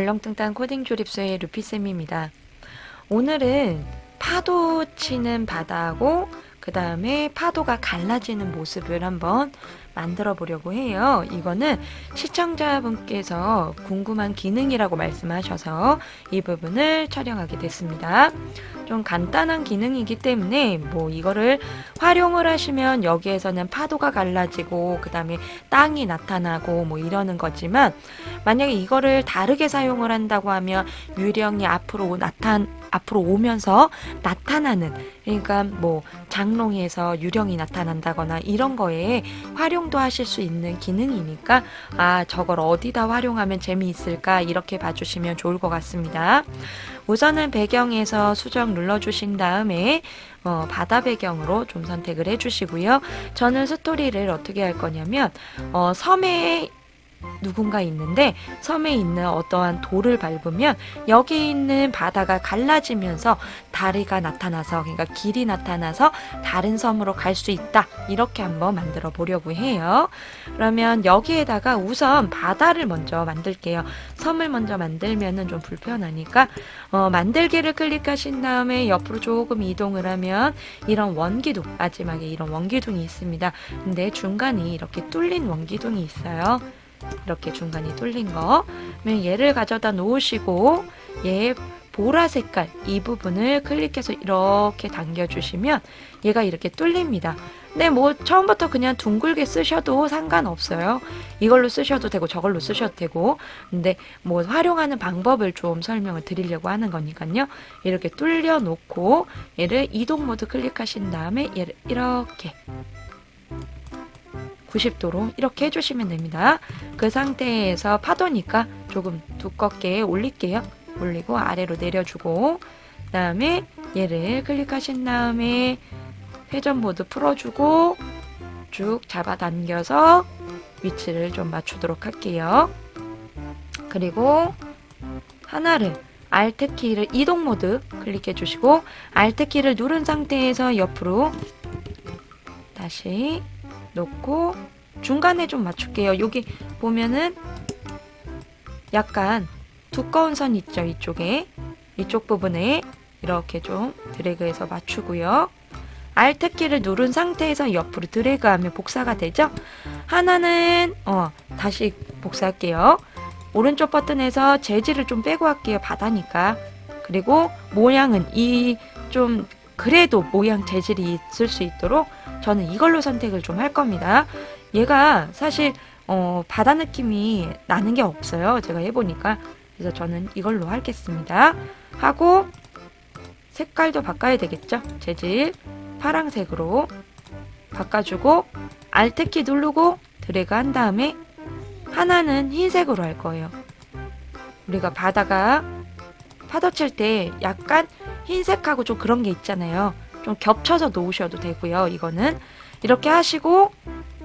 얼렁뚱땅 코딩 조립소의 루피쌤입니다. 오늘은 파도 치는 바다하고 그 다음에 파도가 갈라지는 모습을 한번 만들어 보려고 해요. 이거는 시청자분께서 궁금한 기능이라고 말씀하셔서 이 부분을 촬영하게 됐습니다. 좀 간단한 기능이기 때문에 뭐 이거를 활용을 하시면 여기에서는 파도가 갈라지고 그 다음에 땅이 나타나고 뭐 이러는 거지만 만약에 이거를 다르게 사용을 한다고 하면 유령이 앞으로 나타 앞으로 오면서 나타나는 그러니까 뭐 장롱에서 유령이 나타난다거나 이런 거에 활용도 하실 수 있는 기능이니까 아 저걸 어디다 활용하면 재미있을까 이렇게 봐주시면 좋을 것 같습니다. 우선은 배경에서 수정 눌러주신 다음에 어, 바다 배경으로 좀 선택을 해주시고요. 저는 스토리를 어떻게 할 거냐면 어, 섬에 누군가 있는데 섬에 있는 어떠한 돌을 밟으면 여기 있는 바다가 갈라지면서 다리가 나타나서 그러니까 길이 나타나서 다른 섬으로 갈 수 있다. 이렇게 한번 만들어 보려고 해요. 그러면 여기에다가 우선 바다를 먼저 만들게요. 섬을 먼저 만들면은 좀 불편하니까 어, 만들기를 클릭하신 다음에 옆으로 조금 이동을 하면 이런 원기둥 마지막에 이런 원기둥이 있습니다. 근데 중간이 이렇게 뚫린 원기둥이 있어요 이렇게 중간이 뚫린 거. 그러면 얘를 가져다 놓으시고 얘 보라 색깔 이 부분을 클릭해서 이렇게 당겨주시면 얘가 이렇게 뚫립니다. 근데 뭐 처음부터 그냥 둥글게 쓰셔도 상관없어요. 이걸로 쓰셔도 되고 저걸로 쓰셔도 되고 근데 뭐 활용하는 방법을 좀 설명을 드리려고 하는 거니까요. 이렇게 뚫려 놓고 얘를 이동 모드 클릭하신 다음에 얘를 이렇게 90도로 이렇게 해주시면 됩니다. 그 상태에서 파도니까 조금 두껍게 올릴게요. 올리고 아래로 내려주고 그 다음에 얘를 클릭하신 다음에 회전 모드 풀어주고 쭉 잡아당겨서 위치를 좀 맞추도록 할게요. 그리고 하나를 Alt 키를 이동 모드 클릭해 주시고 Alt 키를 누른 상태에서 옆으로 다시 놓고 중간에 좀 맞출게요. 여기 보면은 약간 두꺼운 선 있죠, 이쪽에. 이쪽 부분에 이렇게 좀 드래그해서 맞추고요. Alt 키를 누른 상태에서 옆으로 드래그하면 복사가 되죠? 하나는 어, 다시 복사할게요. 오른쪽 버튼에서 재질을 좀 빼고 할게요. 바다니까. 그리고 모양은 이 좀 그래도 모양 재질이 있을 수 있도록 저는 이걸로 선택을 좀 할 겁니다. 얘가 사실 어, 바다 느낌이 나는 게 없어요. 제가 해보니까. 그래서 저는 이걸로 하겠습니다. 하고 색깔도 바꿔야 되겠죠? 재질 파랑색으로 바꿔주고 Alt키 누르고 드래그 한 다음에 하나는 흰색으로 할 거예요. 우리가 바다가 파도 칠 때 약간 흰색하고 좀 그런 게 있잖아요. 좀 겹쳐서 놓으셔도 되고요. 이거는 이렇게 하시고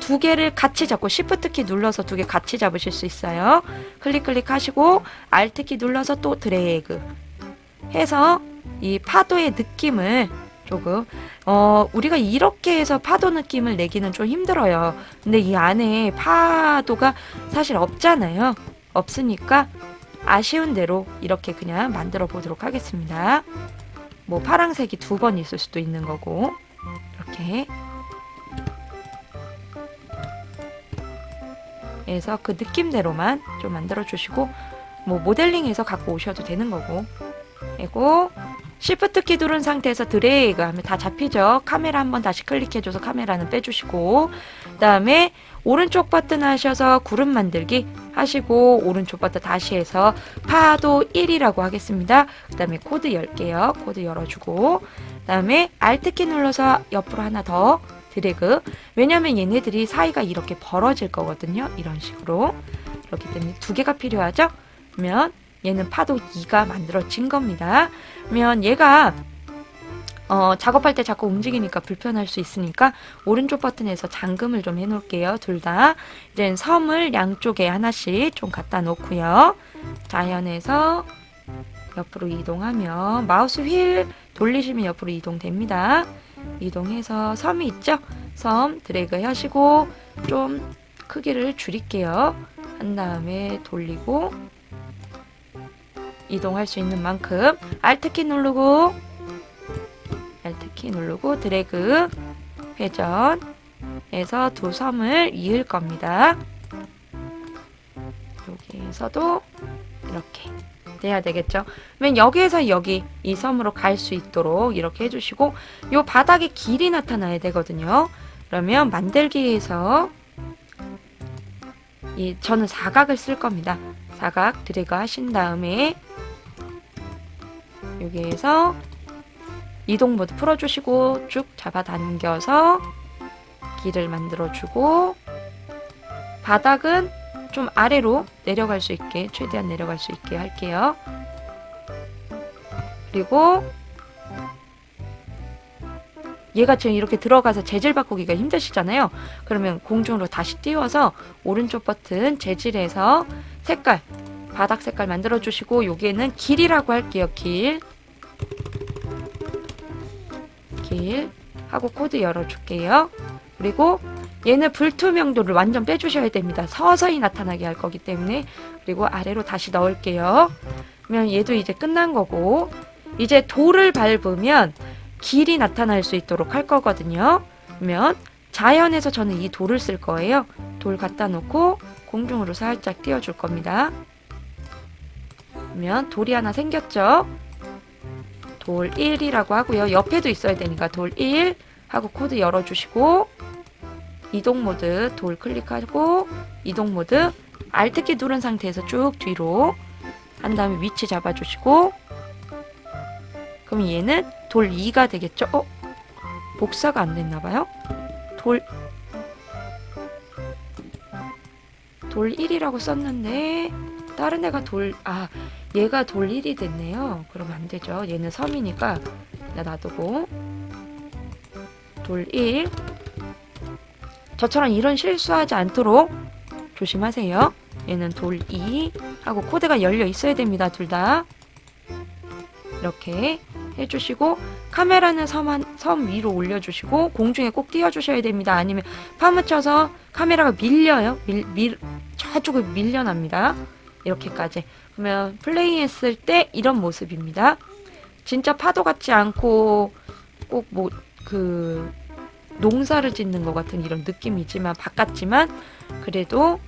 두 개를 같이 잡고 Shift 키 눌러서 두 개 같이 잡으실 수 있어요. 클릭 클릭 하시고 Alt 키 눌러서 또 드래그 해서 이 파도의 느낌을 조금 어 우리가 이렇게 해서 파도 느낌을 내기는 좀 힘들어요. 근데 이 안에 파도가 사실 없잖아요. 없으니까 아쉬운 대로 이렇게 그냥 만들어 보도록 하겠습니다. 뭐 파랑색이 두 번 있을 수도 있는 거고. 이렇게. 해서 그 느낌대로만 좀 만들어 주시고 뭐 모델링해서 갖고 오셔도 되는 거고. 그리고 Shift 키 누른 상태에서 드래그 하면 다 잡히죠. 카메라 한번 다시 클릭해줘서 카메라는 빼주시고 그 다음에 오른쪽 버튼 하셔서 구름 만들기 하시고 오른쪽 버튼 다시 해서 파도 1이라고 하겠습니다. 그 다음에 코드 열게요. 코드 열어주고 그 다음에 Alt 키 눌러서 옆으로 하나 더 드래그 왜냐면 얘네들이 사이가 이렇게 벌어질 거거든요. 이런 식으로 그렇기 때문에 두 개가 필요하죠. 그러면 얘는 파도 2가 만들어진 겁니다. 그러면 얘가 어, 작업할 때 자꾸 움직이니까 불편할 수 있으니까 오른쪽 버튼에서 잠금을 좀 해놓을게요. 둘 다. 이제 섬을 양쪽에 하나씩 좀 갖다 놓고요. 자연에서 옆으로 이동하면 마우스 휠 돌리시면 옆으로 이동됩니다. 이동해서 섬이 있죠? 섬 드래그 하시고 좀 크기를 줄일게요. 한 다음에 돌리고 이동할 수 있는 만큼 Alt키 누르고 Alt키 누르고 드래그 회전해서 두 섬을 이을 겁니다. 여기에서도 이렇게 돼야 되겠죠. 그러면 여기에서 여기 이 섬으로 갈 수 있도록 이렇게 해주시고 요 바닥에 길이 나타나야 되거든요. 그러면 만들기에서 이 저는 사각을 쓸 겁니다. 사각 드래그 하신 다음에 여기에서 이동 모드 풀어주시고 쭉 잡아당겨서 길을 만들어주고 바닥은 좀 아래로 내려갈 수 있게 최대한 내려갈 수 있게 할게요. 그리고 얘가 지금 이렇게 들어가서 재질 바꾸기가 힘드시잖아요. 그러면 공중으로 다시 띄워서 오른쪽 버튼 재질에서 색깔 바닥 색깔 만들어 주시고 여기에는 길이라고 할게요. 길. 길 하고 코드 열어 줄게요. 그리고 얘는 불투명도를 완전 빼주셔야 됩니다. 서서히 나타나게 할 거기 때문에 그리고 아래로 다시 넣을게요. 그러면 얘도 이제 끝난 거고 이제 돌을 밟으면 길이 나타날 수 있도록 할 거거든요. 그러면 자연에서 저는 이 돌을 쓸 거예요. 돌 갖다 놓고 공중으로 살짝 띄워줄 겁니다. 그러면 돌이 하나 생겼죠? 돌 1이라고 하고요. 옆에도 있어야 되니까 돌 1 하고 코드 열어주시고 이동 모드 돌 클릭하고 이동 모드 Alt키 누른 상태에서 쭉 뒤로 한 다음에 위치 잡아주시고 그럼 얘는 돌 2가 되겠죠? 어? 복사가 안 됐나봐요? 돌, 돌 1이라고 썼는데, 다른 애가 돌, 아, 얘가 돌 1이 됐네요. 그러면 안 되죠. 얘는 섬이니까, 그냥 놔두고. 돌 1. 저처럼 이런 실수하지 않도록 조심하세요. 얘는 돌2 하고 코드가 열려 있어야 됩니다. 둘 다. 이렇게 해주시고 카메라는 섬, 한, 섬 위로 올려주시고 공중에 꼭 띄워주셔야 됩니다. 아니면 파묻혀서 카메라가 밀려요. 밀, 밀, 저쪽을 밀려납니다. 이렇게까지. 그러면 플레이했을 때 이런 모습입니다. 진짜 파도 같지 않고 꼭 뭐 그 농사를 짓는 것 같은 이런 느낌이지만 바깥지만 그래도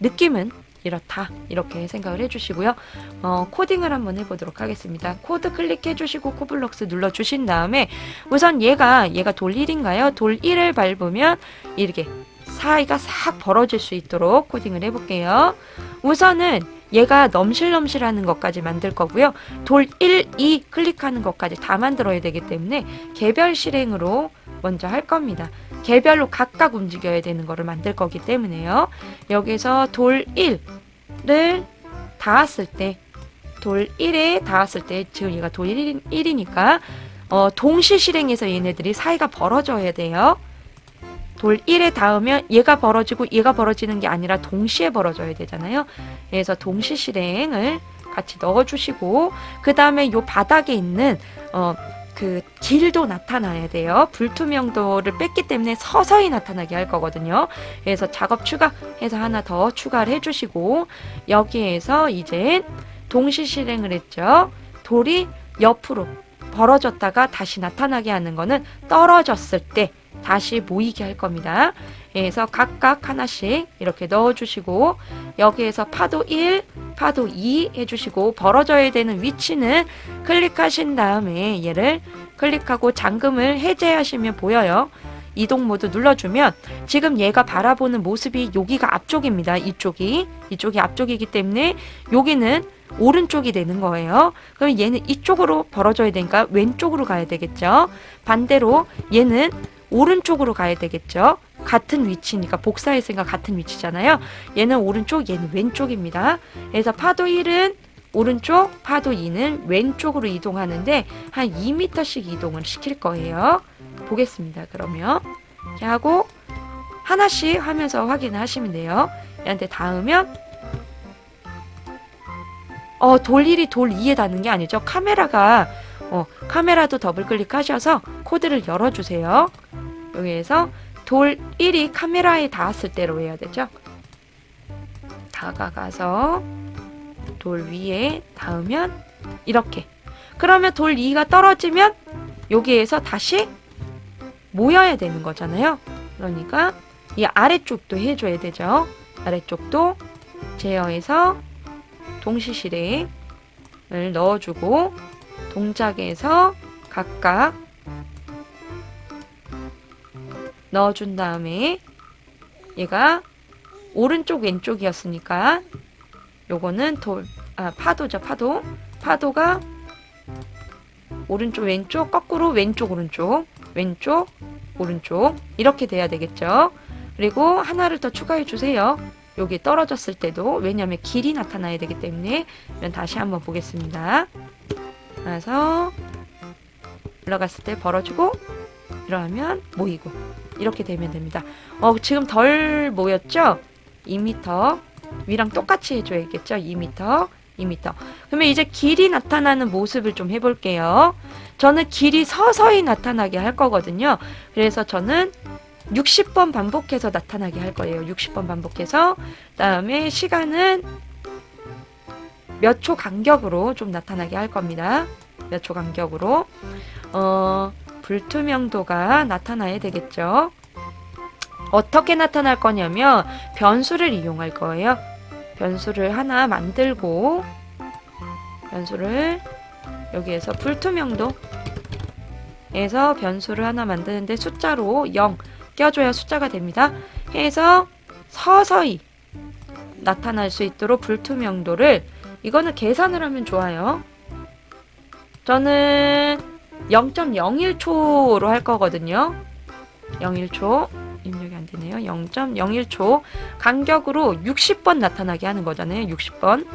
느낌은 이렇다 이렇게 생각을 해주시고요. 어, 코딩을 한번 해보도록 하겠습니다. 코드 클릭해주시고 코블록스 눌러주신 다음에 우선 얘가 얘가 돌 1인가요? 돌 1을 밟으면 이렇게 사이가 싹 벌어질 수 있도록 코딩을 해볼게요. 우선은 얘가 넘실넘실하는 것까지 만들 거고요. 돌 1, 2 클릭하는 것까지 다 만들어야 되기 때문에 개별 실행으로 먼저 할 겁니다. 개별로 각각 움직여야 되는 거를 만들 거기 때문에요. 여기서 돌 1을 닿았을 때, 돌 1에 닿았을 때, 지금 얘가 돌 1, 1이니까, 어, 동시 실행해서 얘네들이 사이가 벌어져야 돼요. 돌 1에 닿으면 얘가 벌어지고 얘가 벌어지는 게 아니라 동시에 벌어져야 되잖아요. 그래서 동시 실행을 같이 넣어주시고, 그 다음에 요 바닥에 있는, 어, 그 길도 나타나야 돼요. 불투명도를 뺐기 때문에 서서히 나타나게 할 거거든요. 그래서 작업 추가해서 하나 더 추가를 해주시고 여기에서 이제 동시 실행을 했죠. 돌이 옆으로 벌어졌다가 다시 나타나게 하는 거는 떨어졌을 때 다시 모이게 할 겁니다. 그래서 각각 하나씩 이렇게 넣어주시고 여기에서 파도 1, 파도 2 해주시고 벌어져야 되는 위치는 클릭하신 다음에 얘를 클릭하고 잠금을 해제하시면 보여요. 이동 모드 눌러주면 지금 얘가 바라보는 모습이 여기가 앞쪽입니다. 이쪽이 이쪽이 앞쪽이기 때문에 여기는 오른쪽이 되는 거예요. 그럼 얘는 이쪽으로 벌어져야 되니까 왼쪽으로 가야 되겠죠. 반대로 얘는 오른쪽으로 가야 되겠죠. 같은 위치니까 복사했으니까 같은 위치잖아요. 얘는 오른쪽, 얘는 왼쪽입니다. 그래서 파도 1은 오른쪽, 파도 2는 왼쪽으로 이동하는데 한 2m씩 이동을 시킬 거예요. 보겠습니다. 그러면 이렇게 하고 하나씩 하면서 확인을 하시면 돼요. 얘한테 닿으면 어, 돌 1이 돌 2에 닿는 게 아니죠. 카메라가 어, 카메라도 더블 클릭하셔서 코드를 열어주세요. 여기에서 돌 1이 카메라에 닿았을 때로 해야 되죠. 다가가서 돌 위에 닿으면 이렇게. 그러면 돌 2가 떨어지면 여기에서 다시 모여야 되는 거잖아요. 그러니까 이 아래쪽도 해줘야 되죠. 아래쪽도 제어해서 동시실에 을 넣어주고 동작에서 각각 넣어준 다음에 얘가 오른쪽 왼쪽이었으니까 요거는 돌, 아, 파도죠, 파도. 파도가 오른쪽 왼쪽 거꾸로 왼쪽 오른쪽 왼쪽 오른쪽 이렇게 돼야 되겠죠. 그리고 하나를 더 추가해 주세요. 여기 떨어졌을 때도 왜냐하면 길이 나타나야 되기 때문에 그럼 다시 한번 보겠습니다. 그래서 올라갔을 때 벌어주고 이러면 모이고 이렇게 되면 됩니다. 어 지금 덜 모였죠? 2m 위랑 똑같이 해줘야겠죠? 2m 2m. 그러면 이제 길이 나타나는 모습을 좀 해볼게요. 저는 길이 서서히 나타나게 할 거거든요. 그래서 저는 60번 반복해서 나타나게 할 거예요. 60번 반복해서. 그다음에 시간은 몇 초 간격으로 좀 나타나게 할 겁니다. 몇 초 간격으로. 어, 불투명도가 나타나야 되겠죠. 어떻게 나타날 거냐면 변수를 이용할 거예요. 변수를 하나 만들고 변수를 여기에서 불투명도 에서 변수를 하나 만드는데 숫자로 0 껴줘야 숫자가 됩니다. 해서 서서히 나타날 수 있도록 불투명도를 이거는 계산을 하면 좋아요. 저는 0.01초로 할 거거든요. 01초 입력이 안 되네요. 0.01초 간격으로 60번 나타나게 하는 거잖아요. 60번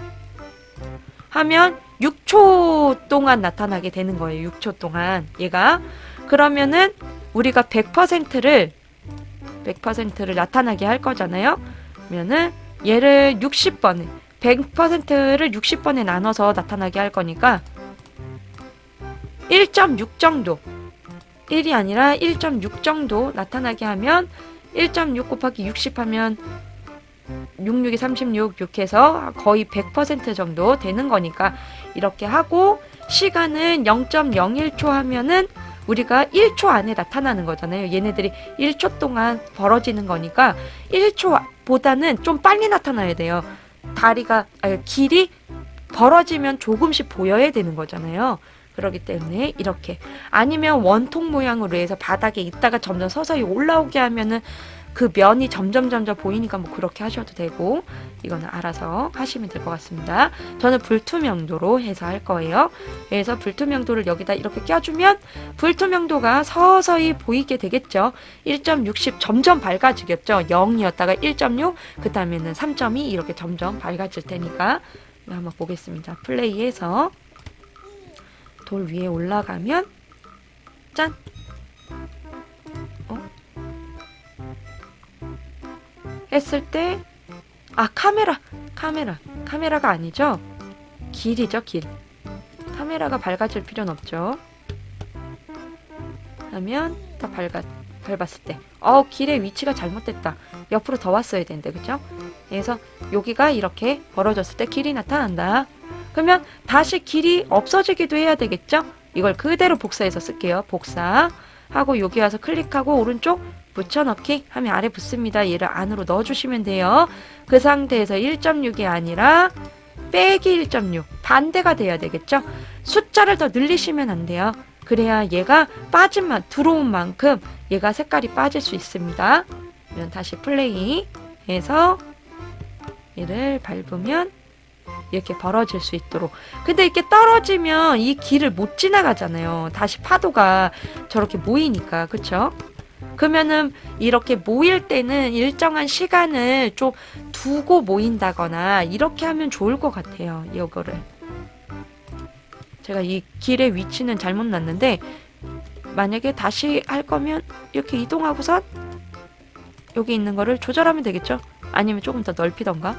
하면 6초 동안 나타나게 되는 거예요. 6초 동안 얘가 그러면은 우리가 100%를 100%를 나타나게 할 거잖아요. 그러면은 얘를 60번에 100%를 60번에 나눠서 나타나게 할 거니까 1.6 정도 1이 아니라 1.6 정도 나타나게 하면 1.6 곱하기 60 하면 66이 36, 6해서 거의 100% 정도 되는 거니까 이렇게 하고 시간은 0.01초 하면은 우리가 1초 안에 나타나는 거잖아요. 얘네들이 1초 동안 벌어지는 거니까 1초보다는 좀 빨리 나타나야 돼요. 다리가 아니, 길이 벌어지면 조금씩 보여야 되는 거잖아요. 그렇기 때문에 이렇게 아니면 원통 모양으로 해서 바닥에 있다가 점점 서서히 올라오게 하면은 그 면이 점점 점점 보이니까 뭐 그렇게 하셔도 되고 이거는 알아서 하시면 될 것 같습니다. 저는 불투명도로 해서 할 거예요. 그래서 불투명도를 여기다 이렇게 껴주면 불투명도가 서서히 보이게 되겠죠. 1.60 점점 밝아지겠죠. 0이었다가 1.6, 그 다음에는 3.2 이렇게 점점 밝아질 테니까 한번 보겠습니다. 플레이해서 돌 위에 올라가면 짠! 어? 했을 때 아 카메라 카메라 카메라가 아니죠? 길이죠 길. 카메라가 밝아질 필요는 없죠. 하면 다 밝아 밟았을 때 어 길의 위치가 잘못됐다. 옆으로 더 왔어야 되는데 그죠 그래서 여기가 이렇게 벌어졌을 때 길이 나타난다 그러면 다시 길이 없어지기도 해야 되겠죠 이걸 그대로 복사해서 쓸게요 복사 하고 여기 와서 클릭하고 오른쪽 붙여넣기 하면 아래 붙습니다. 얘를 안으로 넣어주시면 돼요. 그 상태에서 1.6이 아니라 빼기 1.6 반대가 돼야 되겠죠. 숫자를 더 늘리시면 안 돼요. 그래야 얘가 빠진 만 들어온 만큼 얘가 색깔이 빠질 수 있습니다. 그러면 다시 플레이 해서 얘를 밟으면 이렇게 벌어질 수 있도록. 근데 이렇게 떨어지면 이 길을 못 지나가잖아요. 다시 파도가 저렇게 모이니까. 그쵸? 그러면은 이렇게 모일 때는 일정한 시간을 좀 두고 모인다거나 이렇게 하면 좋을 것 같아요. 이거를. 제가 이 길의 위치는 잘못 놨는데 만약에 다시 할 거면 이렇게 이동하고선 여기 있는 거를 조절하면 되겠죠? 아니면 조금 더 넓히던가?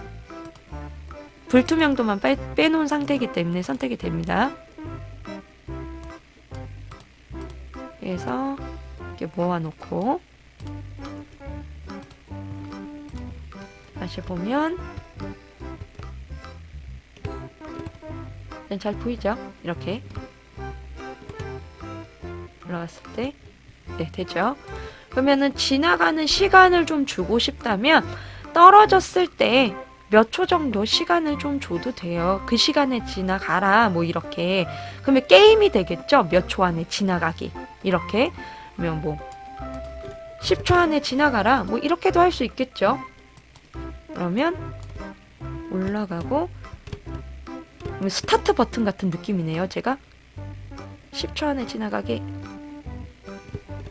불투명도만 빼, 빼놓은 상태이기 때문에 선택이 됩니다. 그래서 이렇게 모아놓고 다시 보면 네, 잘 보이죠? 이렇게 올라갔을 때, 네, 되죠? 그러면은 지나가는 시간을 좀 주고 싶다면 떨어졌을 때 몇 초 정도 시간을 좀 줘도 돼요. 그 시간에 지나가라, 뭐 이렇게. 그러면 게임이 되겠죠? 몇 초 안에 지나가기. 이렇게. 그러면 뭐 10초 안에 지나가라, 뭐 이렇게도 할 수 있겠죠? 그러면 올라가고 뭐 스타트 버튼 같은 느낌이네요, 제가. 10초 안에 지나가기.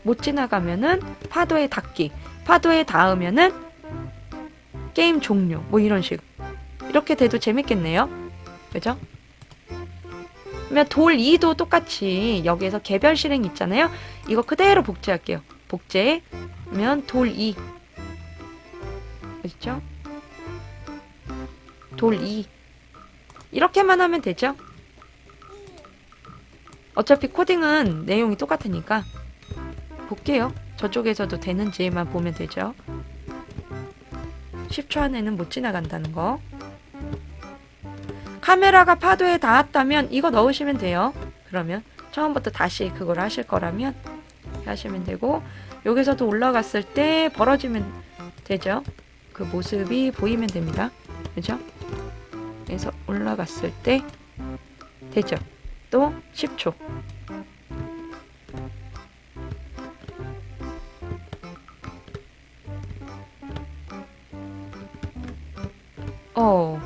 못 지나가면은 파도에 닿기. 파도에 닿으면은 게임 종료. 뭐 이런 식. 이렇게 돼도 재밌겠네요. 그죠? 그러면 돌 2도 똑같이 여기에서 개별 실행 있잖아요. 이거 그대로 복제할게요. 복제면 돌 2. 그렇죠? 돌 2. 이렇게만 하면 되죠? 어차피 코딩은 내용이 똑같으니까 볼게요. 저쪽에서도 되는지만 보면 되죠. 10초 안에는 못 지나간다는 거. 카메라가 파도에 닿았다면 이거 넣으시면 돼요. 그러면 처음부터 다시 그걸 하실 거라면 하시면 되고 여기서도 올라갔을 때 벌어지면 되죠. 그 모습이 보이면 됩니다. 그죠? 그래서 올라갔을 때 되죠. 또 10초. 어,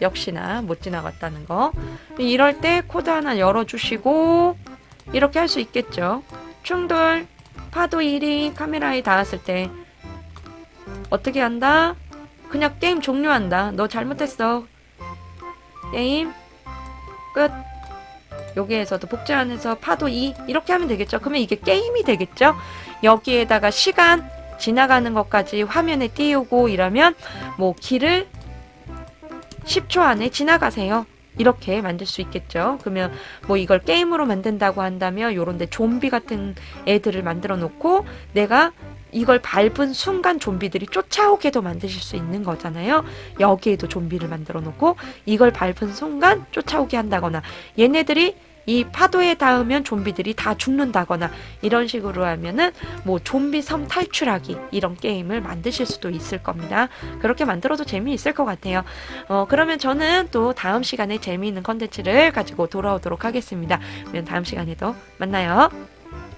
역시나 못 지나갔다는 거. 이럴 때 코드 하나 열어주시고, 이렇게 할 수 있겠죠. 충돌, 파도 1이 카메라에 닿았을 때, 어떻게 한다? 그냥 게임 종료한다. 너 잘못했어. 게임, 끝. 여기에서도 복제 안에서 파도 2, 이렇게 하면 되겠죠. 그러면 이게 게임이 되겠죠. 여기에다가 시간, 지나가는 것까지 화면에 띄우고 이러면, 뭐, 길을 10초 안에 지나가세요. 이렇게 만들 수 있겠죠. 그러면 뭐 이걸 게임으로 만든다고 한다면 요런데 좀비 같은 애들을 만들어 놓고 내가 이걸 밟은 순간 좀비들이 쫓아오게도 만드실 수 있는 거잖아요. 여기에도 좀비를 만들어 놓고 이걸 밟은 순간 쫓아오게 한다거나 얘네들이 이 파도에 닿으면 좀비들이 다 죽는다거나 이런 식으로 하면은 뭐 좀비 섬 탈출하기 이런 게임을 만드실 수도 있을 겁니다. 그렇게 만들어도 재미있을 것 같아요. 어, 그러면 저는 또 다음 시간에 재미있는 컨텐츠를 가지고 돌아오도록 하겠습니다. 그러면 다음 시간에도 만나요.